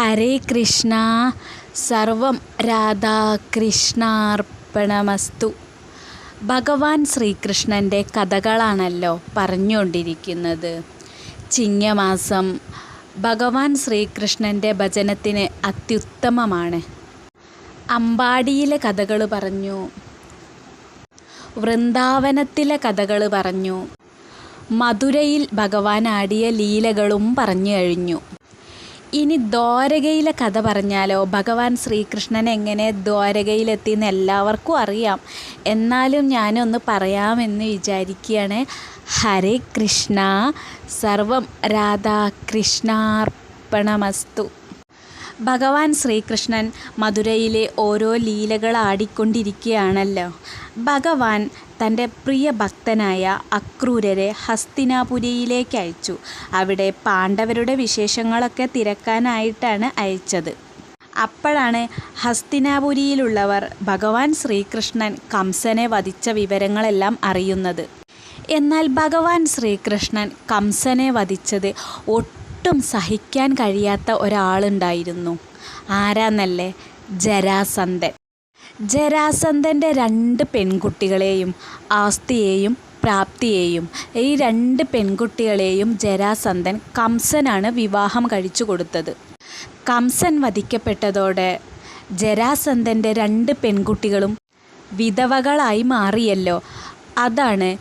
ഹരേ കൃഷ്ണ. സർവം രാധാകൃഷ്ണാർപ്പണമസ്തു. ഭഗവാൻ ശ്രീകൃഷ്ണന്റെ കഥകളാണല്ലോ പറഞ്ഞുകൊണ്ടിരിക്കുന്നത്. ചിങ്ങമാസം ഭഗവാൻ ശ്രീകൃഷ്ണന്റെ ഭജനത്തിന് അത്യുത്തമമാണ്. അമ്പാടിയിലെ കഥകൾ പറഞ്ഞു. വൃന്ദാവനത്തിലെ കഥകൾ പറഞ്ഞു. മധുരയിൽ ഭഗവാൻ ആടിയ ലീലകളും പറഞ്ഞു കഴിഞ്ഞു. ഇനി ദ്വാരകയിലെ കഥ പറഞ്ഞാലോ? ഭഗവാൻ ശ്രീകൃഷ്ണൻ എങ്ങനെ ദ്വാരകയിലെത്തി എന്ന് എല്ലാവർക്കും അറിയാം. എന്നാലും ഞാനൊന്ന് പറയാമെന്ന് വിചാരിക്കുകയാണ്. ഹരേ കൃഷ്ണ. സർവം രാധാകൃഷ്ണാർപ്പണമസ്തു. ഭഗവാൻ ശ്രീകൃഷ്ണൻ മധുരയിലെ ഓരോ ലീലകൾ ആടിക്കൊണ്ടിരിക്കുകയാണല്ലോ. ഭഗവാൻ തന്റെ പ്രിയ ഭക്തനായ അക്രൂരരെ ഹസ്തിനാപുരിയിലേക്ക് അയച്ചു. അവിടെ പാണ്ഡവരുടെ വിശേഷങ്ങളൊക്കെ തിരക്കാനായിട്ടാണ് അയച്ചത്. അപ്പോഴാണ് ഹസ്തിനാപുരിയിലുള്ളവർ ഭഗവാൻ ശ്രീകൃഷ്ണൻ കംസനെ വധിച്ച വിവരങ്ങളെല്ലാം അറിയുന്നത്. എന്നാൽ ഭഗവാൻ ശ്രീകൃഷ്ണൻ കംസനെ വധിച്ചത് ഒട്ടും സഹിക്കാൻ കഴിയാത്ത ഒരാളുണ്ടായിരുന്നു. ആരാന്നല്ലേ? ജരാസന്ധൻ. ജരാസന്ധന്റെ രണ്ട് പെൺകുട്ടികളെയും ആസ്തിയെയും പ്രാപ്തിയെയും ഈ രണ്ട് പെൺകുട്ടികളെയും ജരാസന്ധൻ കംസനാണ് വിവാഹം കഴിച്ചു കൊടുത്തത്. കംസൻ വധിക്കപ്പെട്ടതോടെ ജരാസന്ധന്റെ രണ്ട് പെൺകുട്ടികളും വിധവകളായി മാറിയല്ലോ. അതാണ്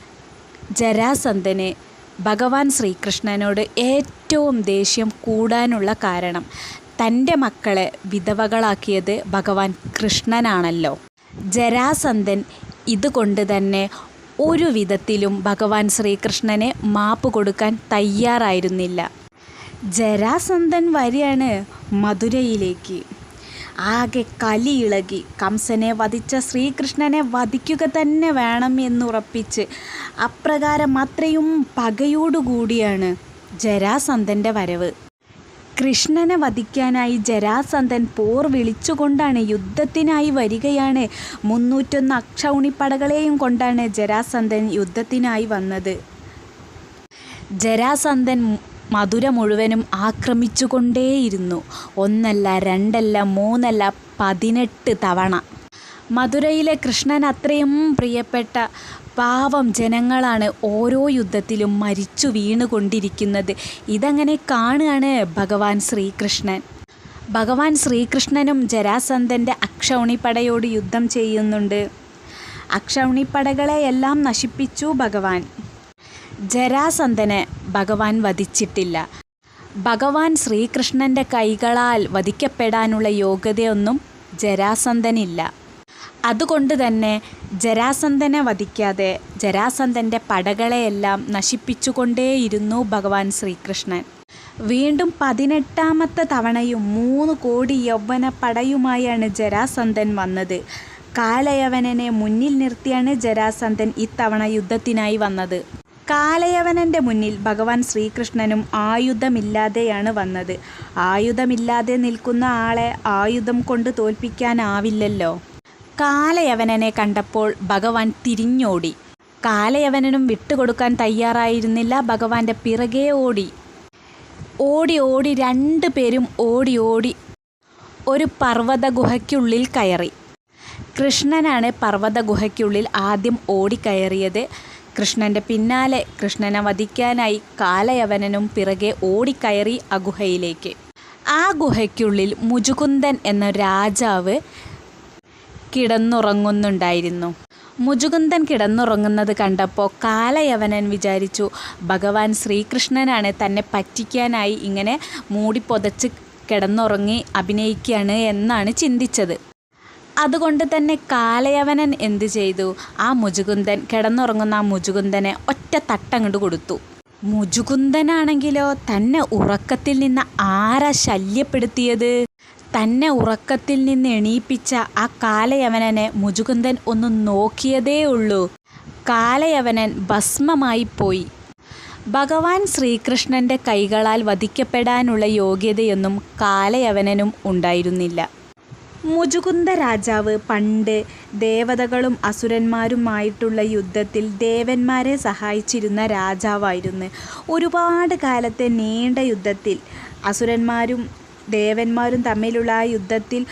ജരാസന്ധന് ഭഗവാൻ ശ്രീകൃഷ്ണനോട് ഏറ്റവും ദേഷ്യം കൂടാനുള്ള കാരണം തന്റെ മക്കളെ വിധവകളാക്കിയത് ഭഗവാൻ കൃഷ്ണനാണല്ലോ. ജരാസന്ധൻ ഇതുകൊണ്ട് തന്നെ ഒരു വിധത്തിലും ഭഗവാൻ ശ്രീകൃഷ്ണനെ മാപ്പ് കൊടുക്കാൻ തയ്യാറായിരുന്നില്ല. ജരാസന്ധൻ വരികയാണ് മധുരയിലേക്ക്. ആകെ കലിയിളകി. കംസനെ വധിച്ച ശ്രീകൃഷ്ണനെ വധിക്കുക തന്നെ വേണം എന്നുറപ്പിച്ച്. അപ്രകാരം അത്രയും പകയോടുകൂടിയാണ് ജരാസന്ധന്റെ വരവ്. കൃഷ്ണനെ വധിക്കാനായി ജരാസന്ധൻ പോർ വിളിച്ചുകൊണ്ടാണ് യുദ്ധത്തിനായി വരികയാണ്. മുന്നൂറ്റൊന്ന് അക്ഷൗണിപ്പടകളെയും കൊണ്ടാണ് ജരാസന്ധൻ യുദ്ധത്തിനായി വന്നത്. ജരാസന്ധൻ മധുര മുഴുവനും ആക്രമിച്ചുകൊണ്ടേയിരുന്നു. ഒന്നല്ല രണ്ടല്ല മൂന്നല്ല പതിനെട്ട് തവണ. മധുരയിലെ കൃഷ്ണൻ അത്രയും പ്രിയപ്പെട്ട പാവം ജനങ്ങളാണ് ഓരോ യുദ്ധത്തിലും മരിച്ചു വീണുകൊണ്ടിരിക്കുന്നത്. ഇതങ്ങനെ കാണുകയാണ് ഭഗവാൻ ശ്രീകൃഷ്ണൻ. ഭഗവാൻ ശ്രീകൃഷ്ണനും ജരാസന്ധന്റെ അക്ഷൗണിപ്പടയോട് യുദ്ധം ചെയ്യുന്നുണ്ട്. അക്ഷൗണിപ്പടകളെയെല്ലാം നശിപ്പിച്ചു ഭഗവാൻ. ജരാസന്ധനെ ഭഗവാൻ വധിച്ചിട്ടില്ല. ഭഗവാൻ ശ്രീകൃഷ്ണന്റെ കൈകളാൽ വധിക്കപ്പെടാനുള്ള യോഗ്യതയൊന്നും ജരാസന്ധനില്ല. അതുകൊണ്ട് തന്നെ ജരാസന്ധനെ വധിക്കാതെ ജരാസന്ധന്റെ പടകളെയെല്ലാം നശിപ്പിച്ചുകൊണ്ടേയിരുന്നു ഭഗവാൻ ശ്രീകൃഷ്ണൻ. വീണ്ടും പതിനെട്ടാമത്തെ തവണയും മൂന്ന് കോടി യൗവന പടയുമായാണ് ജരാസന്ധൻ വന്നത്. കാലയവനനെ മുന്നിൽ നിർത്തിയാണ് ജരാസന്ധൻ ഇത്തവണ യുദ്ധത്തിനായി വന്നത്. കാലയവനന്റെ മുന്നിൽ ഭഗവാൻ ശ്രീകൃഷ്ണനും ആയുധമില്ലാതെയാണ് വന്നത്. ആയുധമില്ലാതെ നിൽക്കുന്ന ആളെ ആയുധം കൊണ്ട് തോൽപ്പിക്കാനാവില്ലല്ലോ. കാലയവനനെ കണ്ടപ്പോൾ ഭഗവാൻ തിരിഞ്ഞോടി. കാലയവനനും വിട്ടുകൊടുക്കാൻ തയ്യാറായിരുന്നില്ല ഭഗവാന്റെ പിറകെ ഓടി. ഓടി ഓടി രണ്ടു പേരും ഓടി ഓടി ഒരു പർവത ഗുഹയ്ക്കുള്ളിൽ കയറി. കൃഷ്ണനാണ് പർവത ഗുഹയ്ക്കുള്ളിൽ ആദ്യം ഓടിക്കയറിയത്. കൃഷ്ണന്റെ പിന്നാലെ കൃഷ്ണനെ വധിക്കാനായി കാലയവനനും പിറകെ ഓടിക്കയറി ആ ഗുഹയിലേക്ക് ആ ഗുഹയ്ക്കുള്ളിൽ മുജുകുന്ദൻ എന്ന രാജാവ് കിടന്നുറങ്ങുന്നുണ്ടായിരുന്നു. മുജുകുന്ദൻ കിടന്നുറങ്ങുന്നത് കണ്ടപ്പോൾ കാലയവനൻ വിചാരിച്ചു ഭഗവാൻ ശ്രീകൃഷ്ണനാണ് തന്നെ പറ്റിക്കാനായി ഇങ്ങനെ മൂടിപ്പൊതച്ച് കിടന്നുറങ്ങി അഭിനയിക്കുകയാണ് എന്നാണ് ചിന്തിച്ചത്. അതുകൊണ്ട് തന്നെ കാലയവനൻ എന്തു ചെയ്തു? ആ മുജുകുന്ദൻ കിടന്നുറങ്ങുന്ന ആ മുജുകുന്ദനെ ഒറ്റ തട്ടങ്ങോട്ട് കൊടുത്തു. മുജുകുന്ദനാണെങ്കിലോ തന്നെ ഉറക്കത്തിൽ നിന്ന് ആരാ ശല്യപ്പെടുത്തിയത്? തന്നെ ഉറക്കത്തിൽ നിന്ന് എണീപ്പിച്ച ആ കാലയവനനെ മുജുകുന്ദൻ ഒന്ന് നോക്കിയതേ ഉള്ളൂ. കാലയവനൻ ഭസ്മമായി പോയി. ഭഗവാൻ ശ്രീകൃഷ്ണന്റെ കൈകളാൽ വധിക്കപ്പെടാനുള്ള യോഗ്യതയൊന്നും കാലയവനനും ഉണ്ടായിരുന്നില്ല. മുജുകുന്ദ രാജാവ് പണ്ട് ദേവതകളും അസുരന്മാരുമായിട്ടുള്ള യുദ്ധത്തിൽ ദേവന്മാരെ സഹായിച്ചിരുന്ന രാജാവായിരുന്നു. ഒരുപാട് കാലത്തെ നീണ്ട യുദ്ധത്തിൽ അസുരന്മാരും ദേവന്മാരും തമ്മിലുള്ള ആ യുദ്ധത്തിൽ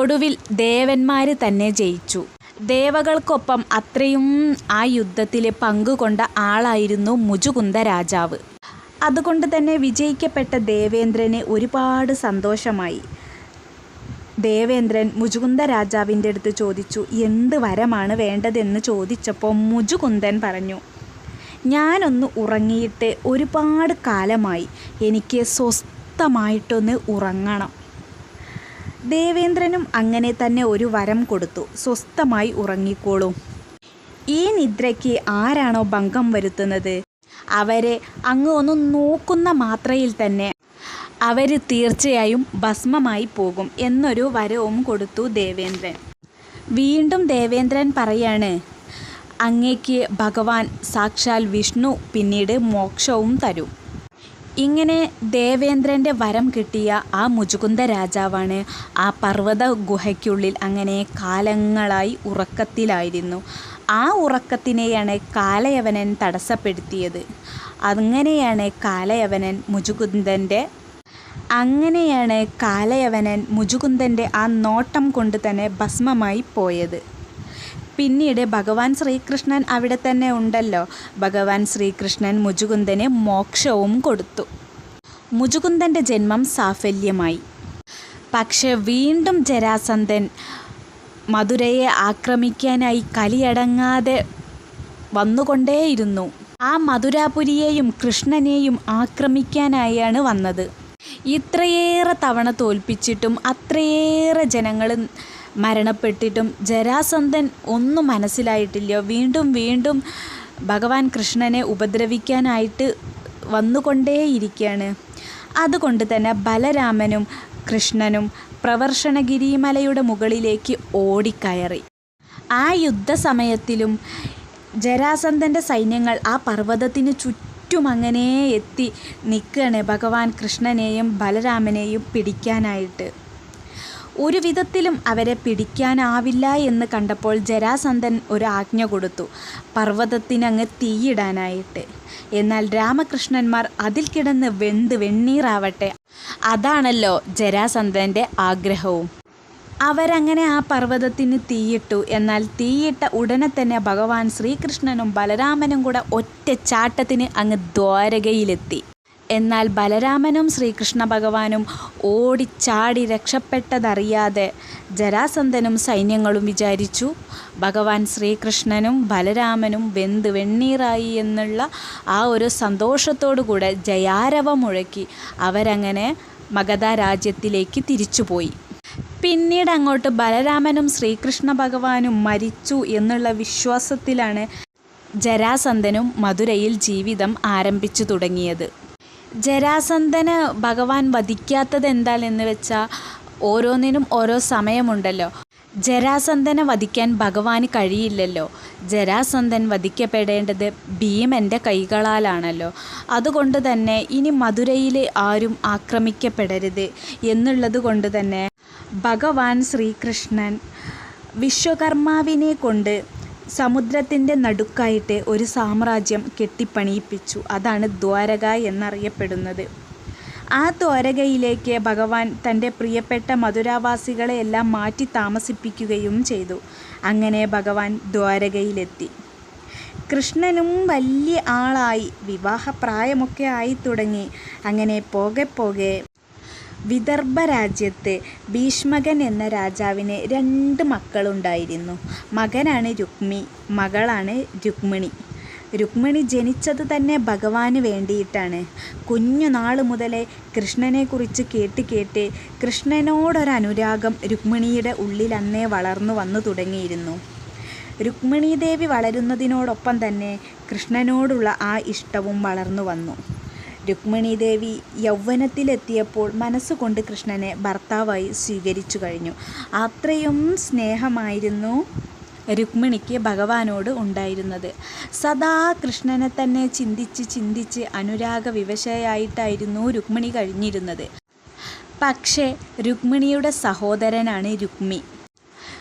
ഒടുവിൽ ദേവന്മാർ തന്നെ ജയിച്ചു. ദേവകൾക്കൊപ്പം അത്രയും ആ യുദ്ധത്തിൽ പങ്കുകൊണ്ട ആളായിരുന്നു മുജുകുന്ദ രാജാവ്. അതുകൊണ്ട് തന്നെ വിജയിക്കപ്പെട്ട ദേവേന്ദ്രന് ഒരുപാട് സന്തോഷമായി. ദേവേന്ദ്രൻ മുജുകുന്ദ രാജാവിന്റെ അടുത്ത് ചോദിച്ചു എന്ത് വരമാണ് വേണ്ടതെന്ന് ചോദിച്ചപ്പോൾ മുജുകുന്ദൻ പറഞ്ഞു ഞാനൊന്ന് ഉറങ്ങിയിട്ട് ഒരുപാട് കാലമായി എനിക്ക് സ്വസ്ഥമായിട്ടൊന്ന് ഉറങ്ങണം. ദേവേന്ദ്രനും അങ്ങനെ തന്നെ ഒരു വരം കൊടുത്തു സ്വസ്ഥമായി ഉറങ്ങിക്കോളൂ. ഈ നിദ്രയ്ക്ക് ആരാണോ ഭംഗം വരുത്തുന്നത്? അവരെ അങ്ങ് ഒന്ന് നോക്കുന്ന മാത്രയിൽ തന്നെ അവർ തീർച്ചയായും ഭസ്മമായി പോകും എന്നൊരു വരവും കൊടുത്തു ദേവേന്ദ്രൻ. വീണ്ടും ദേവേന്ദ്രൻ പറയാണ് അങ്ങേക്ക് ഭഗവാൻ സാക്ഷാൽ വിഷ്ണു പിന്നീട് മോക്ഷവും തരും. ഇങ്ങനെ ദേവേന്ദ്രന്റെ വരം കിട്ടിയ ആ മുജുകുന്ദ രാജാവാണ് ആ പർവത ഗുഹയ്ക്കുള്ളിൽ അങ്ങനെ കാലങ്ങളായി ഉറക്കത്തിലായിരുന്നു. ആ ഉറക്കത്തിനെയാണ് കാലയവനൻ തടസ്സപ്പെടുത്തിയത്. അങ്ങനെയാണ് കാലയവനൻ മുചുകുന്ദന്റെ അങ്ങനെയാണ് കാലയവനൻ മുജുകുന്ദന്റെ ആ നോട്ടം കൊണ്ട് തന്നെ ഭസ്മമായി പോയത്. പിന്നീട് ഭഗവാൻ ശ്രീകൃഷ്ണൻ അവിടെ തന്നെ ഉണ്ടല്ലോ. ഭഗവാൻ ശ്രീകൃഷ്ണൻ മുജുകുന്ദന് മോക്ഷവും കൊടുത്തു. മുജുകുന്ദന്റെ ജന്മം സാഫല്യമായി. പക്ഷെ വീണ്ടും ജരാസന്ധൻ മധുരയെ ആക്രമിക്കാനായി കലിയടങ്ങാതെ വന്നുകൊണ്ടേയിരുന്നു. ആ മധുരാപുരിയെയും കൃഷ്ണനെയും ആക്രമിക്കാനായാണ് വന്നത്. ഇത്രയേറെ തവണ തോൽപ്പിച്ചിട്ടും അത്രയേറെ ജനങ്ങൾ മരണപ്പെട്ടിട്ടും ജരാസന്ധൻ ഒന്നും മനസ്സിലായിട്ടില്ല. വീണ്ടും വീണ്ടും ഭഗവാൻ കൃഷ്ണനെ ഉപദ്രവിക്കാനായിട്ട് വന്നുകൊണ്ടേയിരിക്കുകയാണ്. അതുകൊണ്ട് തന്നെ ബലരാമനും കൃഷ്ണനും പ്രവർഷണഗിരിമലയുടെ മുകളിലേക്ക് ഓടിക്കയറി. ആ യുദ്ധസമയത്തിലും ജരാസന്ധന്റെ സൈന്യങ്ങൾ ആ പർവതത്തിന് ചുറ്റും അങ്ങനെ എത്തി നിൽക്കുകയാണ് ഭഗവാൻ കൃഷ്ണനെയും ബലരാമനെയും പിടിക്കാനായിട്ട്. ഒരു വിധത്തിലും അവരെ പിടിക്കാനാവില്ല എന്ന് കണ്ടപ്പോൾ ജരാസന്ധൻ ഒരു ആജ്ഞ കൊടുത്തു പർവതത്തിനങ്ങ് തീയിടാനായിട്ട്. എന്നാൽ രാമകൃഷ്ണന്മാർ അതിൽ കിടന്ന് വെന്ത് വെണ്ണീറാവട്ടെ. അതാണല്ലോ ജരാസന്ധന്റെ ആഗ്രഹവും. അവരങ്ങനെ ആ പർവതത്തിന് തീയിട്ടു. എന്നാൽ തീയിട്ട ഉടനെ തന്നെ ഭഗവാൻ ശ്രീകൃഷ്ണനും ബലരാമനും കൂടെ ഒറ്റ ചാട്ടത്തിന് അങ്ങ് ദ്വാരകയിലെത്തി. എന്നാൽ ബലരാമനും ശ്രീകൃഷ്ണ ഭഗവാനും ഓടിച്ചാടി രക്ഷപ്പെട്ടതറിയാതെ ജരാസന്ധനും സൈന്യങ്ങളും വിചാരിച്ചു ഭഗവാൻ ശ്രീകൃഷ്ണനും ബലരാമനും വെന്ത് വെണ്ണീറായി എന്നുള്ള ആ ഒരു സന്തോഷത്തോടു കൂടെ ജയാരവം മുഴക്കി അവരങ്ങനെ മഗധ രാജ്യത്തിലേക്ക് തിരിച്ചുപോയി. പിന്നീട് അങ്ങോട്ട് ബലരാമനും ശ്രീകൃഷ്ണ ഭഗവാനും മരിച്ചു എന്നുള്ള വിശ്വാസത്തിലാണ് ജരാസന്ധനും മധുരയിൽ ജീവിതം ആരംഭിച്ചു തുടങ്ങിയത്. ജരാസന്ധന് ഭഗവാൻ വധിക്കാത്തത് എന്താണെന്ന് വെച്ചാൽ ഓരോന്നിനും ഓരോ സമയമുണ്ടല്ലോ. ജരാസന്ധനെ വധിക്കാൻ ഭഗവാന് കഴിയില്ലല്ലോ. ജരാസന്ധൻ വധിക്കപ്പെടേണ്ടത് ഭീമന്റെ കൈകളാലാണല്ലോ. അതുകൊണ്ട് തന്നെ ഇനി മധുരയിൽ ആരും ആക്രമിക്കപ്പെടരുത് എന്നുള്ളത് കൊണ്ട് തന്നെ ഭഗവാൻ ശ്രീകൃഷ്ണൻ വിശ്വകർമാവിനെ കൊണ്ട് സമുദ്രത്തിന്റെ നടുക്കായിട്ട് ഒരു സാമ്രാജ്യം കെട്ടിപ്പണിയിപ്പിച്ചു. അതാണ് ദ്വാരക എന്നറിയപ്പെടുന്നത്. ആ ദ്വാരകയിലേക്ക് ഭഗവാൻ തന്റെ പ്രിയപ്പെട്ട മധുരാവാസികളെ എല്ലാം മാറ്റി താമസിപ്പിക്കുകയും ചെയ്തു. അങ്ങനെ ഭഗവാൻ ദ്വാരകയിലെത്തി. കൃഷ്ണനും വലിയ ആളായി. വിവാഹപ്രായമൊക്കെ ആയി തുടങ്ങി. അങ്ങനെ പോകെ പോകെ വിദർഭ രാജ്യത്ത് ഭീഷ്മകൻ എന്ന രാജാവിന് രണ്ട് മക്കളുണ്ടായിരുന്നു. മകനാണ് രുക്മി മകളാണ് രുക്മിണി. രുക്മിണി ജനിച്ചത് തന്നെ ഭഗവാന് വേണ്ടിയിട്ടാണ്. കുഞ്ഞുനാൾ മുതലേ കൃഷ്ണനെക്കുറിച്ച് കേട്ട് കേട്ട് കൃഷ്ണനോടൊരനുരാഗം രുക്മിണിയുടെ ഉള്ളിൽ അന്നേ വളർന്നു വന്നു തുടങ്ങിയിരുന്നു. രുക്മിണി ദേവി വളരുന്നതിനോടൊപ്പം തന്നെ കൃഷ്ണനോടുള്ള ആ ഇഷ്ടവും വളർന്നു വന്നു. രുക്മിണി ദേവി യൗവനത്തിലെത്തിയപ്പോൾ മനസ്സുകൊണ്ട് കൃഷ്ണനെ ഭർത്താവായി സ്വീകരിച്ചു കഴിഞ്ഞു. അത്രയും സ്നേഹമായിരുന്നു രുക്മിണിക്ക് ഭഗവാനോട് ഉണ്ടായിരുന്നത്. സദാ കൃഷ്ണനെ തന്നെ ചിന്തിച്ച് ചിന്തിച്ച് അനുരാഗ വിവശയായിട്ടായിരുന്നു രുക്മിണി കഴിഞ്ഞിരുന്നത്. പക്ഷേ രുക്മിണിയുടെ സഹോദരനാണ് രുക്മി.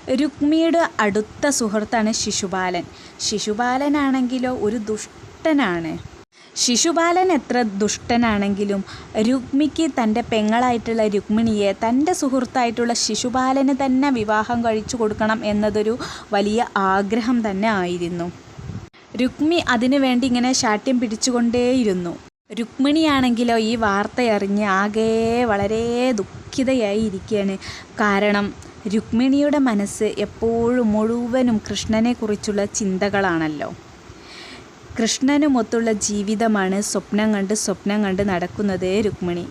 രുക്മിയുടെ അടുത്ത സുഹൃത്താണ് ശിശുപാലൻ ശിശുപാലനാണെങ്കിലോ ഒരു ദുഷ്ടനാണ്. ശിശുപാലൻ എത്ര ദുഷ്ടനാണെങ്കിലും രുക്മിക്ക് തന്റെ പെങ്ങളായിട്ടുള്ള രുക്മിണിയെ തന്റെ സുഹൃത്തായിട്ടുള്ള ശിശുപാലന് തന്നെ വിവാഹം കഴിച്ചു കൊടുക്കണം എന്നതൊരു വലിയ ആഗ്രഹം തന്നെ ആയിരുന്നു. രുക്മി അതിനു വേണ്ടി ഇങ്ങനെ ശാഠ്യം പിടിച്ചുകൊണ്ടേയിരുന്നു. രുക്മിണിയാണെങ്കിലോ ഈ വാർത്തയറിഞ്ഞ് ആകെ വളരെ ദുഃഖിതയായി ഇരിക്കുകയാണ്. കാരണം രുക്മിണിയുടെ മനസ്സ് എപ്പോഴും മുഴുവനും കൃഷ്ണനെക്കുറിച്ചുള്ള ചിന്തകളാണല്ലോ. കൃഷ്ണനുമൊത്തുള്ള ജീവിതമാണ് സ്വപ്നം കണ്ട് സ്വപ്നം കണ്ട് നടക്കുന്നത് രുക്മിണി.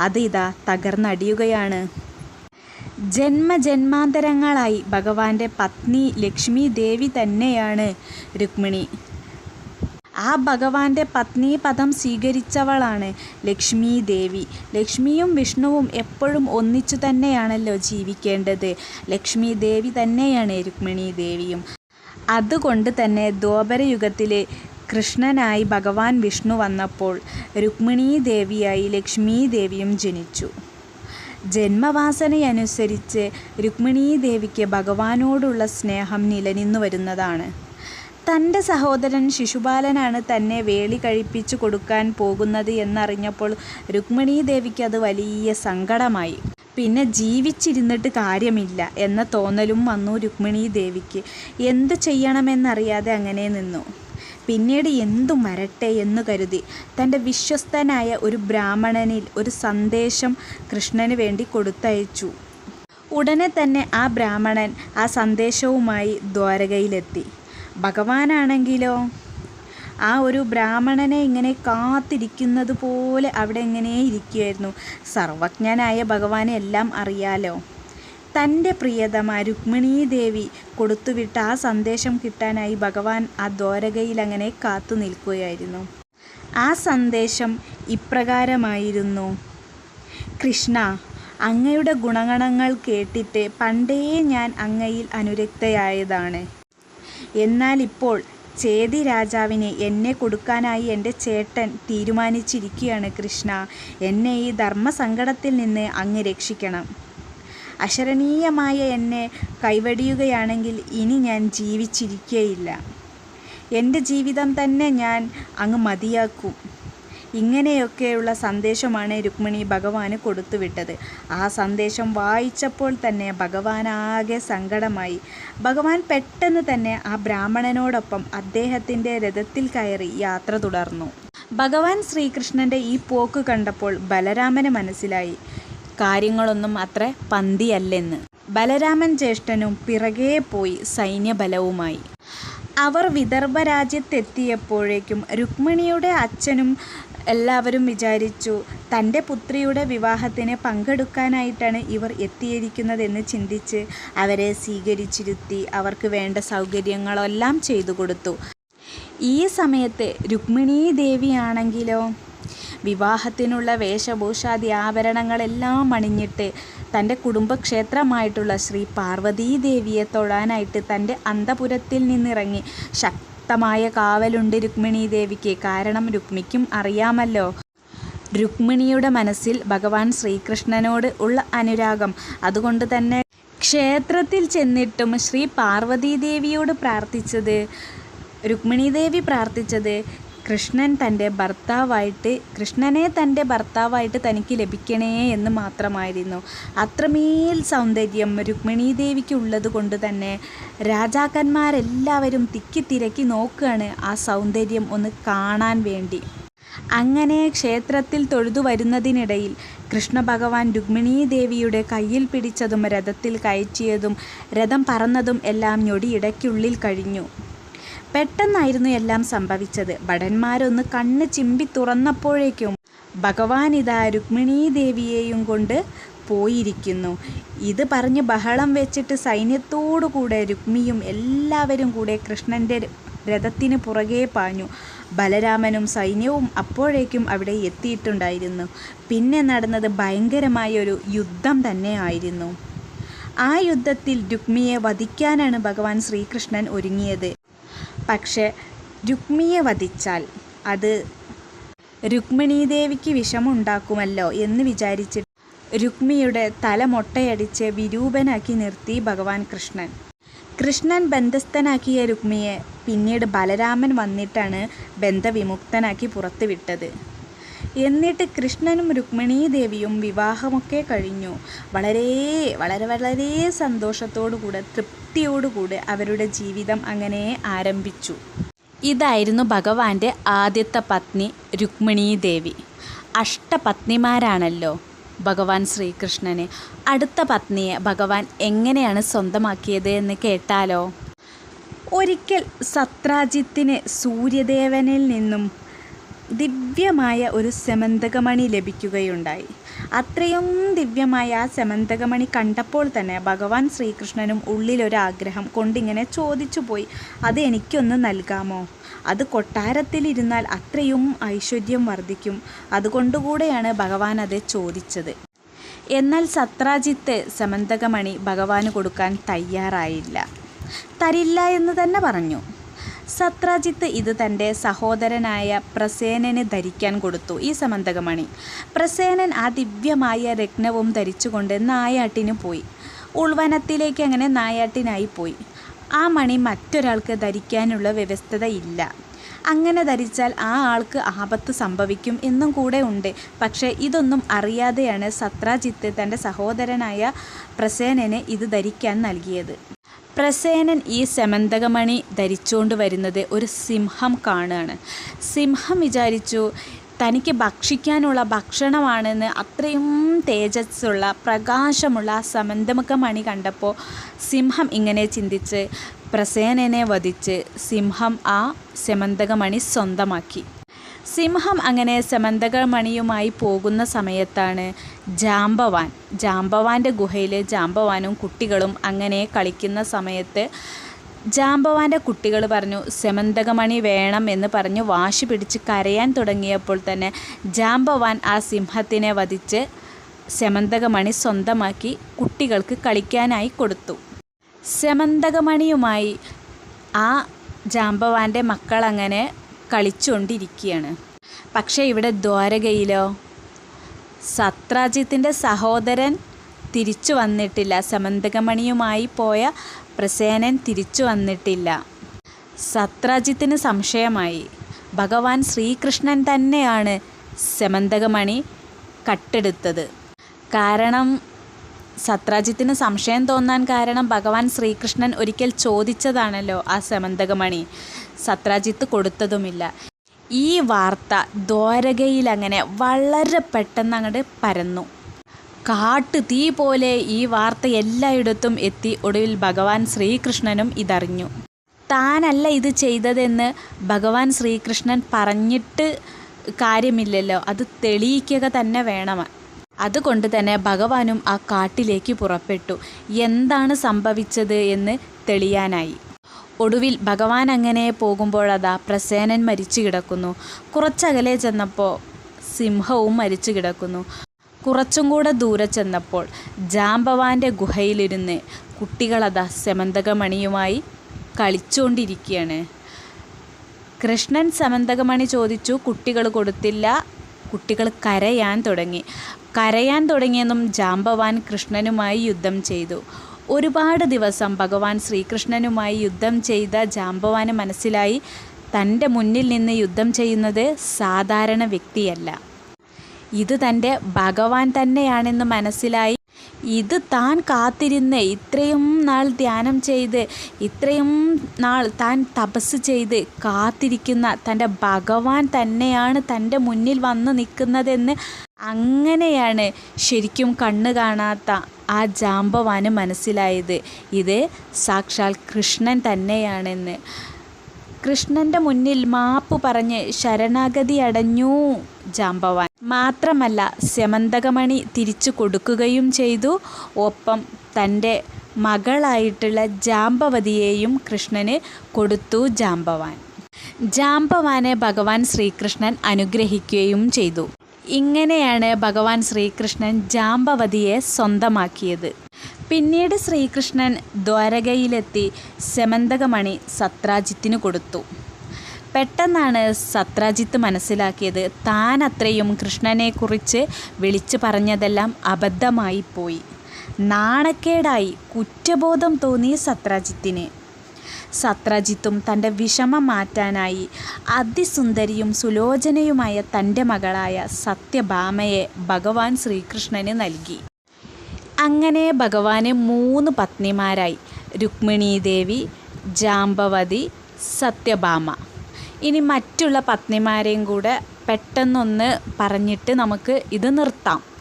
അത് ഇതാ തകർന്നടിയുകയാണ്. ജന്മജന്മാന്തരങ്ങളായി ഭഗവാന്റെ പത്നി ലക്ഷ്മി ദേവി തന്നെയാണ് രുക്മിണി. ആ ഭഗവാന്റെ പത്നി പദം സ്വീകരിച്ചവളാണ് ലക്ഷ്മി ദേവി ലക്ഷ്മിയും വിഷ്ണുവും എപ്പോഴും ഒന്നിച്ചു തന്നെയാണല്ലോ ജീവിക്കേണ്ടത്. ലക്ഷ്മി ദേവി തന്നെയാണ് രുക്മിണി ദേവിയും അതുകൊണ്ട് തന്നെ ദ്വാപരയുഗത്തിലെ കൃഷ്ണനായി ഭഗവാൻ വിഷ്ണു വന്നപ്പോൾ രുക്മിണീ ദേവിയായി ലക്ഷ്മീ ദേവിയും ജനിച്ചു. ജന്മവാസനയനുസരിച്ച് രുക്മിണീ ദേവിക്ക് ഭഗവാനോടുള്ള സ്നേഹം നിലനിന്നു വരുന്നതാണ്. തന്റെ സഹോദരൻ ശിശുപാലനാണ് തന്നെ വേളി കഴിപ്പിച്ചു കൊടുക്കാൻ പോകുന്നത് എന്നറിഞ്ഞപ്പോൾ രുക്മിണീ ദേവിക്ക് അത് വലിയ സങ്കടമായി. പിന്നെ ജീവിച്ചിരുന്നിട്ട് കാര്യമില്ല എന്ന തോന്നലും വന്നു രുക്മിണീ ദേവിക്ക് എന്ത് ചെയ്യണമെന്നറിയാതെ അങ്ങനെ നിന്നു. പിന്നീട് എന്തു മരട്ടെ എന്ന് കരുതി. തന്റെ വിശ്വസ്തനായ ഒരു ബ്രാഹ്മണനിൽ ഒരു സന്ദേശം കൃഷ്ണന് വേണ്ടി കൊടുത്തയച്ചു. ഉടനെ തന്നെ ആ ബ്രാഹ്മണൻ ആ സന്ദേശവുമായി ദ്വാരകയിലെത്തി. ഭഗവാനാണെങ്കിലോ? ആ ഒരു ബ്രാഹ്മണനെ ഇങ്ങനെ കാത്തിരിക്കുന്നത് പോലെ അവിടെ ഇങ്ങനെ ഇരിക്കുകയായിരുന്നു സർവജ്ഞനായ ഭഗവാനെ എല്ലാം അറിയാലോ? തന്റെ പ്രിയതമ രുക്മിണീ ദേവി കൊടുത്തുവിട്ട ആ സന്ദേശം കിട്ടാനായി ഭഗവാൻ ആ ദ്വാരകയിൽ അങ്ങനെ കാത്തു നിൽക്കുകയായിരുന്നു. ആ സന്ദേശം ഇപ്രകാരമായിരുന്നു. കൃഷ്ണ അങ്ങയുടെ ഗുണഗണങ്ങൾ കേട്ടിട്ട് പണ്ടേ ഞാൻ അങ്ങയിൽ അനുരക്തയായതാണ്. എന്നാൽ ഇപ്പോൾ ചേതി രാജാവിനെ എന്നെ കൊടുക്കാനായി എന്റെ ചേട്ടൻ തീരുമാനിച്ചിരിക്കുകയാണ് കൃഷ്ണ. എന്നെ ഈ ധർമ്മസങ്കടത്തിൽ നിന്ന് അങ്ങ് രക്ഷിക്കണം. അശരണീയമായ എന്നെ കൈവടിയുകയാണെങ്കിൽ ഇനി ഞാൻ ജീവിച്ചിരിക്കേയില്ല. എന്റെ ജീവിതം തന്നെ ഞാൻ അങ്ങ് മതിയാക്കും. ഇങ്ങനെയൊക്കെയുള്ള സന്ദേശമാണ് രുക്മിണി ഭഗവാന് കൊടുത്തുവിട്ടത്. ആ സന്ദേശം വായിച്ചപ്പോൾ തന്നെ ഭഗവാനാകെ സങ്കടമായി. ഭഗവാൻ പെട്ടെന്ന് തന്നെ ആ ബ്രാഹ്മണനോടൊപ്പം അദ്ദേഹത്തിന്റെ രഥത്തിൽ കയറി യാത്ര തുടർന്നു. ഭഗവാൻ ശ്രീകൃഷ്ണന്റെ ഈ പോക്ക് കണ്ടപ്പോൾ ബലരാമന് മനസ്സിലായി. കാര്യങ്ങളൊന്നും അത്ര പന്തിയല്ലെന്ന്. ബലരാമൻ ജ്യേഷ്ഠനും പിറകെ പോയി സൈന്യബലവുമായി. അവർ വിദർഭ രാജ്യത്തെത്തിയപ്പോഴേക്കും രുക്മിണിയുടെ അച്ഛനും എല്ലാവരും വിചാരിച്ചു തന്റെ പുത്രിയുടെ വിവാഹത്തിന് പങ്കെടുക്കാനായിട്ടാണ് ഇവർ എത്തിയിരിക്കുന്നതെന്ന് ചിന്തിച്ച് അവരെ സ്വീകരിച്ചിരുത്തി അവർക്ക് വേണ്ട സൗകര്യങ്ങളെല്ലാം ചെയ്തു കൊടുത്തു. ഈ സമയത്ത് രുക്മിണീ ദേവിയാണെങ്കിലോ വിവാഹത്തിനുള്ള വേഷഭൂഷാദി ആഭരണങ്ങളെല്ലാം അണിഞ്ഞിട്ട് തന്റെ കുടുംബക്ഷേത്രമായിട്ടുള്ള ശ്രീ പാർവതീ ദേവിയെ തൊഴാനായിട്ട് തന്റെ അന്തപുരത്തിൽ നിന്നിറങ്ങി. ശക്തമായ കാവലുണ്ട് രുക്മിണി ദേവിക്ക്. കാരണം രുക്മിക്കും അറിയാമല്ലോ. രുക്മിണിയുടെ മനസ്സിൽ ഭഗവാൻ ശ്രീകൃഷ്ണനോട് ഉള്ള അനുരാഗം. അതുകൊണ്ട് തന്നെ ക്ഷേത്രത്തിൽ ചെന്നിട്ടും ശ്രീ പാർവതീദേവിയോട് പ്രാർത്ഥിച്ചത് രുക്മിണി ദേവി പ്രാർത്ഥിച്ചത് കൃഷ്ണൻ തന്റെ ഭർത്താവായിട്ട് കൃഷ്ണനെ തന്റെ ഭർത്താവായിട്ട് തനിക്ക് ലഭിക്കണേ എന്ന് മാത്രമായിരുന്നു. അത്രമേൽ സൗന്ദര്യം രുക്മിണീ ദേവിക്ക് ഉള്ളത് കൊണ്ട് തന്നെ രാജാക്കന്മാരെല്ലാവരും തിക്കി തിരക്കി നോക്കുകയാണ് ആ സൗന്ദര്യം ഒന്ന് കാണാൻ വേണ്ടി. അങ്ങനെ ക്ഷേത്രത്തിൽ തൊഴുതു വരുന്നതിനിടയിൽ കൃഷ്ണഭഗവാൻ രുക്മിണീ ദേവിയുടെ കയ്യിൽ പിടിച്ചതും രഥത്തിൽ കയറ്റിയതും രഥം പറന്നതും എല്ലാം ഞൊടിയിടയ്ക്കുള്ളിൽ കഴിഞ്ഞു. പെട്ടെന്നായിരുന്നു എല്ലാം സംഭവിച്ചത്. ഭടന്മാരൊന്ന് കണ്ണ് ചിമ്പി തുറന്നപ്പോഴേക്കും ഭഗവാൻ ഇതാ രുക്മിണീ ദേവിയെയും കൊണ്ട് പോയിരിക്കുന്നു. ഇത് പറഞ്ഞ് ബഹളം വെച്ചിട്ട് സൈന്യത്തോടു കൂടെ രുക്മിയും എല്ലാവരും കൂടെ കൃഷ്ണന്റെ രഥത്തിന് പുറകെ പാഞ്ഞു. ബലരാമനും സൈന്യവും അപ്പോഴേക്കും അവിടെ എത്തിയിട്ടുണ്ടായിരുന്നു. പിന്നെ നടന്നത് ഭയങ്കരമായൊരു യുദ്ധം തന്നെ ആയിരുന്നു ആ യുദ്ധത്തിൽ രുക്മിയെ വധിക്കാനാണ് ഭഗവാൻ ശ്രീകൃഷ്ണൻ ഒരുങ്ങിയത്. പക്ഷെ രുക്മിയെ വധിച്ചാൽ അത് രുക്മിണീദേവിക്ക് വിഷമുണ്ടാക്കുമല്ലോ എന്ന് വിചാരിച്ചിട്ട് രുക്മിയുടെ തല മൊട്ടയടിച്ച് വിരൂപനാക്കി നിർത്തി ഭഗവാൻ കൃഷ്ണൻ. കൃഷ്ണൻ ബന്ധസ്ഥനാക്കിയ രുക്മിയെ പിന്നീട് ബലരാമൻ വന്നിട്ടാണ് ബന്ധവിമുക്തനാക്കി പുറത്ത് വിട്ടത് എന്നിട്ട് കൃഷ്ണനും രുക്മിണീ ദേവിയും വിവാഹമൊക്കെ കഴിഞ്ഞു. വളരെ വളരെ വളരെ സന്തോഷത്തോടുകൂടെ തൃപ്തിയോടുകൂടെ അവരുടെ ജീവിതം അങ്ങനെ ആരംഭിച്ചു. ഇതായിരുന്നു ഭഗവാന്റെ ആദ്യത്തെ പത്നി രുക്മിണീ ദേവി അഷ്ടപത്നിമാരാണല്ലോ ഭഗവാൻ ശ്രീകൃഷ്ണനെ. അടുത്ത പത്നിയെ ഭഗവാൻ എങ്ങനെയാണ് സ്വന്തമാക്കിയത് എന്ന് കേട്ടാലോ? ഒരിക്കൽ സത്രാജിത്തിന് സൂര്യദേവനിൽ നിന്നും ദിവ്യമായ ഒരു സെമന്തകമണി ലഭിക്കുകയുണ്ടായി. അത്രയും ദിവ്യമായ ആ സെമന്തകമണി കണ്ടപ്പോൾ തന്നെ ഭഗവാൻ ശ്രീകൃഷ്ണനും ഉള്ളിലൊരാഗ്രഹം കൊണ്ടിങ്ങനെ ചോദിച്ചു പോയി അത് എനിക്കൊന്ന് നൽകാമോ? അത് കൊട്ടാരത്തിലിരുന്നാൽ അത്രയും ഐശ്വര്യം വർദ്ധിക്കും. അതുകൊണ്ടുകൂടെയാണ് ഭഗവാൻ അത് ചോദിച്ചത്. എന്നാൽ സത്രാജിത്ത് സമന്തകമണി ഭഗവാന് കൊടുക്കാൻ തയ്യാറായില്ല. തരില്ല എന്ന് തന്നെ പറഞ്ഞു. സത്രാജിത്ത് ഇത് തന്റെ സഹോദരനായ പ്രസേനന് ധരിക്കാൻ കൊടുത്തു ഈ സമന്തകമണി. പ്രസേനൻ ആ ദിവ്യമായ രത്നവും ധരിച്ചുകൊണ്ട് നായാട്ടിന് പോയി. ഉൾവനത്തിലേക്ക് അങ്ങനെ നായാട്ടിനായി പോയി. ആ മണി മറ്റൊരാൾക്ക് ധരിക്കാനുള്ള വ്യവസ്ഥത ഇല്ല അങ്ങനെ ധരിച്ചാൽ ആ ആൾക്ക് ആപത്ത് സംഭവിക്കും എന്നും കൂടെ ഉണ്ട്. പക്ഷേ ഇതൊന്നും അറിയാതെയാണ് സത്രാജിത്ത് തന്റെ സഹോദരനായ പ്രസേനന് ഇത് ധരിക്കാൻ നൽകിയത്. പ്രസേനൻ ഈ സെമന്തകമണി ധരിച്ചുകൊണ്ട് വരുന്നത് ഒരു സിംഹം കാണുകയാണ് സിംഹം വിചാരിച്ചു തനിക്ക് ഭക്ഷിക്കാനുള്ള ഭക്ഷണമാണെന്ന് അത്രയും തേജസ്സുള്ള പ്രകാശമുള്ള ആ സമന്തമക്കമണി കണ്ടപ്പോൾ സിംഹം ഇങ്ങനെ ചിന്തിച്ച് പ്രസേനനെ വധിച്ച് സിംഹം ആ സെമന്തകമണി സ്വന്തമാക്കി. സിംഹം അങ്ങനെ സെമന്തകമണിയുമായി പോകുന്ന സമയത്താണ് ജാമ്പവാൻ. ജാമ്പവാന്റെ ഗുഹയിലെ ജാമ്പവാനും കുട്ടികളും അങ്ങനെ കളിക്കുന്ന സമയത്ത് ജാമ്പവാന്റെ കുട്ടികൾ പറഞ്ഞു സെമന്തകമണി വേണം എന്ന് പറഞ്ഞു വാശി പിടിച്ച് കരയാൻ തുടങ്ങിയപ്പോൾ തന്നെ ജാമ്പവാൻ ആ സിംഹത്തിനെ വധിച്ച് സെമന്തകമണി സ്വന്തമാക്കി കുട്ടികൾക്ക് കളിക്കാനായി കൊടുത്തു. സെമന്തകമണിയുമായി ആ ജാമ്പവാന്റെ മക്കൾ അങ്ങനെ കളിച്ചുകൊണ്ടിരിക്കുകയാണ് പക്ഷേ ഇവിടെ ദ്വാരകയിലോ? സത്രാജിത്തിന്റെ സഹോദരൻ തിരിച്ചു വന്നിട്ടില്ല. സമന്തകമണിയുമായി പോയ പ്രസേനൻ തിരിച്ചു വന്നിട്ടില്ല. സത്രാജിത്തിന് സംശയമായി. ഭഗവാൻ ശ്രീകൃഷ്ണൻ തന്നെയാണ് സമന്തകമണി കട്ടെടുത്തത്. കാരണം സത്രാജിത്തിന് സംശയം തോന്നാൻ കാരണം ഭഗവാൻ ശ്രീകൃഷ്ണൻ ഒരിക്കൽ ചോദിച്ചതാണല്ലോ ആ സമന്തകമണി. സത്രാജിത്ത് കൊടുത്തതുമില്ല. ഈ വാർത്ത ദ്വാരകയിൽ അങ്ങനെ വളരെ പെട്ടെന്ന് അങ്ങോട്ട് പരന്നു. കാട്ടു തീ പോലെ ഈ വാർത്ത എല്ലായിടത്തും എത്തി ഒടുവിൽ ഭഗവാൻ ശ്രീകൃഷ്ണനും ഇതറിഞ്ഞു. താനല്ല ഇത് ചെയ്തതെന്ന് ഭഗവാൻ ശ്രീകൃഷ്ണൻ പറഞ്ഞിട്ട് കാര്യമില്ലല്ലോ. അത് തെളിയിക്കുക തന്നെ വേണം. അതുകൊണ്ട് തന്നെ ഭഗവാനും ആ കാട്ടിലേക്ക് പുറപ്പെട്ടു. എന്താണ് സംഭവിച്ചത് എന്ന് തെളിയാനായി. ഒടുവിൽ ഭഗവാൻ അങ്ങനെ പോകുമ്പോഴതാ പ്രസേനൻ മരിച്ചു കിടക്കുന്നു. കുറച്ചകലെ ചെന്നപ്പോൾ സിംഹവും മരിച്ചു കിടക്കുന്നു. കുറച്ചും കൂടെ ദൂരെ ചെന്നപ്പോൾ ജാമ്പവാന്റെ ഗുഹയിലിരുന്ന് കുട്ടികളതാ സമന്തകമണിയുമായി കളിച്ചുകൊണ്ടിരിക്കുകയാണ് കൃഷ്ണൻ സമന്തകമണി ചോദിച്ചു കുട്ടികൾ കൊടുത്തില്ല കുട്ടികൾ കരയാൻ തുടങ്ങി. കരയാൻ തുടങ്ങിയെന്നും ജാമ്പവാൻ കൃഷ്ണനുമായി യുദ്ധം ചെയ്തു. ഒരുപാട് ദിവസം ഭഗവാൻ ശ്രീകൃഷ്ണനുമായി യുദ്ധം ചെയ്ത ജാമ്പവാന് മനസ്സിലായി തന്റെ മുന്നിൽ നിന്ന് യുദ്ധം ചെയ്യുന്നത് സാധാരണ വ്യക്തിയല്ല. ഇത് തന്റെ ഭഗവാൻ തന്നെയാണെന്ന് മനസ്സിലായി ഇത് താൻ കാത്തിരുന്ന് ഇത്രയും നാൾ ധ്യാനം ചെയ്ത് ഇത്രയും നാൾ താൻ തപസ് ചെയ്ത് കാത്തിരിക്കുന്ന തന്റെ ഭഗവാൻ തന്നെയാണ് തന്റെ മുന്നിൽ വന്ന് നിൽക്കുന്നതെന്ന് അങ്ങനെയാണ് ശരിക്കും കണ്ണ് കാണാത്ത ആ ജാമ്പവാന് മനസ്സിലായത്. ഇത് സാക്ഷാൽ കൃഷ്ണൻ തന്നെയാണെന്ന്. കൃഷ്ണന്റെ മുന്നിൽ മാപ്പ് പറഞ്ഞ് ശരണാഗതി അടഞ്ഞു ജാംബവാൻ മാത്രമല്ല സ്യമന്തകമണി തിരിച്ചു കൊടുക്കുകയും ചെയ്തു. ഒപ്പം തന്റെ മകളായിട്ടുള്ള ജാമ്പവതിയെയും കൃഷ്ണന് കൊടുത്തു ജാംബവാൻ ജാംബവാനെ ഭഗവാൻ ശ്രീകൃഷ്ണൻ അനുഗ്രഹിക്കുകയും ചെയ്തു. ഇങ്ങനെയാണ് ഭഗവാൻ ശ്രീകൃഷ്ണൻ ജാമ്പവതിയെ സ്വന്തമാക്കിയത്. പിന്നീട് ശ്രീകൃഷ്ണൻ ദ്വാരകയിലെത്തി സെമന്തകമണി സത്രാജിത്തിന് കൊടുത്തു. പെട്ടെന്നാണ് സത്രാജിത്ത് മനസ്സിലാക്കിയത് താൻ അത്രയും കൃഷ്ണനെക്കുറിച്ച് വിളിച്ചു പറഞ്ഞതെല്ലാം അബദ്ധമായിപ്പോയി. നാണക്കേടായി കുറ്റബോധം തോന്നി സത്രജിത്തിന്. സത്രജിത്തും തന്റെ വിഷമം മാറ്റാനായി അതിസുന്ദരിയും സുലോചനയുമായ തന്റെ മകളായ സത്യഭാമയെ ഭഗവാൻ ശ്രീകൃഷ്ണന് നൽകി. അങ്ങനെ ഭഗവാന് മൂന്ന് പത്നിമാരായി. രുക്മിണീദേവി ജാമ്പവതി സത്യഭാമ. ഇനി മറ്റുള്ള പത്നിമാരെയും കൂടെ പെട്ടെന്നൊന്ന് പറഞ്ഞിട്ട് നമുക്ക് ഇത് നിർത്താം.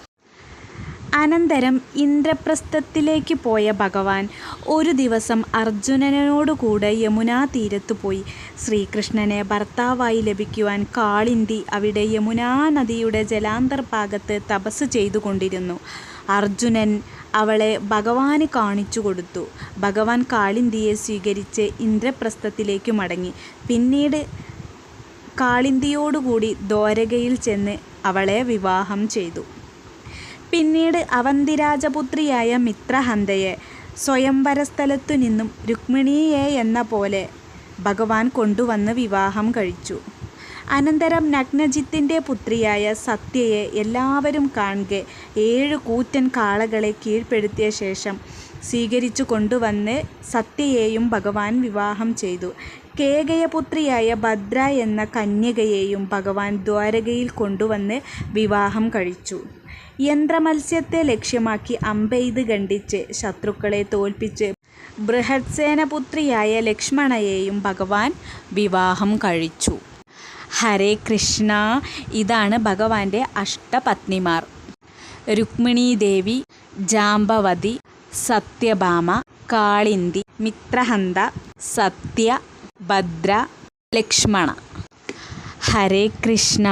അനന്തരം ഇന്ദ്രപ്രസ്ഥത്തിലേക്ക് പോയ ഭഗവാൻ ഒരു ദിവസം അർജുനനോടുകൂടെ യമുനാ തീരത്ത് പോയി. ശ്രീകൃഷ്ണനെ ഭർത്താവായി ലഭിക്കുവാൻ കാളിന്തി അവിടെ യമുനാ നദിയുടെ ജലാന്തർഭാഗത്ത് തപസ് ചെയ്തുകൊണ്ടിരുന്നു. അർജുനൻ അവളെ ഭഗവാന് കാണിച്ചു കൊടുത്തു. ഭഗവാൻ കാളിന്തിയെ സ്വീകരിച്ച് ഇന്ദ്രപ്രസ്ഥത്തിലേക്ക് മടങ്ങി. പിന്നീട് കാളിന്തിയോടുകൂടി ദ്വാരകയിൽ ചെന്ന് അവളെ വിവാഹം ചെയ്തു. പിന്നീട് അവന്തിരാജപുത്രിയായ മിത്രഹന്തയെ സ്വയംവരസ്ഥലത്തു നിന്നും രുക്മിണിയെ എന്ന പോലെ ഭഗവാൻ കൊണ്ടുവന്ന് വിവാഹം കഴിച്ചു. അനന്തരം നഗ്നജിത്തിന്റെ പുത്രിയായ സത്യയെ എല്ലാവരും കാണുക ഏഴ് കൂറ്റൻ കാളകളെ കീഴ്പ്പെടുത്തിയ ശേഷം സ്വീകരിച്ചു കൊണ്ടുവന്ന് സത്യയെയും ഭഗവാൻ വിവാഹം ചെയ്തു. കേകയപുത്രിയായ ഭദ്ര എന്ന കന്യകയെയും ഭഗവാൻ ദ്വാരകയിൽ കൊണ്ടുവന്ന് വിവാഹം കഴിച്ചു. യന്ത്രമത്സ്യത്തെ ലക്ഷ്യമാക്കി അമ്പെയ്ത് ഖണ്ഡിച്ച് ശത്രുക്കളെ തോൽപ്പിച്ച് ബൃഹത്സേനപുത്രിയായ ലക്ഷ്മണയെയും ഭഗവാൻ വിവാഹം കഴിച്ചു. ഹരേ കൃഷ്ണ. ഇതാണ് ഭഗവാന്റെ അഷ്ടപത്നിമാർ. രുക്മിണി ദേവി ജാമ്പവതി സത്യഭാമ കാളിന്തി മിത്രഹന്ത സത്യ ഭദ്ര ലക്ഷ്മണ. ഹരേ കൃഷ്ണ.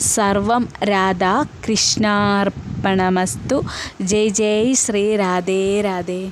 സർവം രാധാ കൃഷ്ണാർപ്പണമസ്തു. ജയ് ജയ് ശ്രീ രാധേ രാധേ.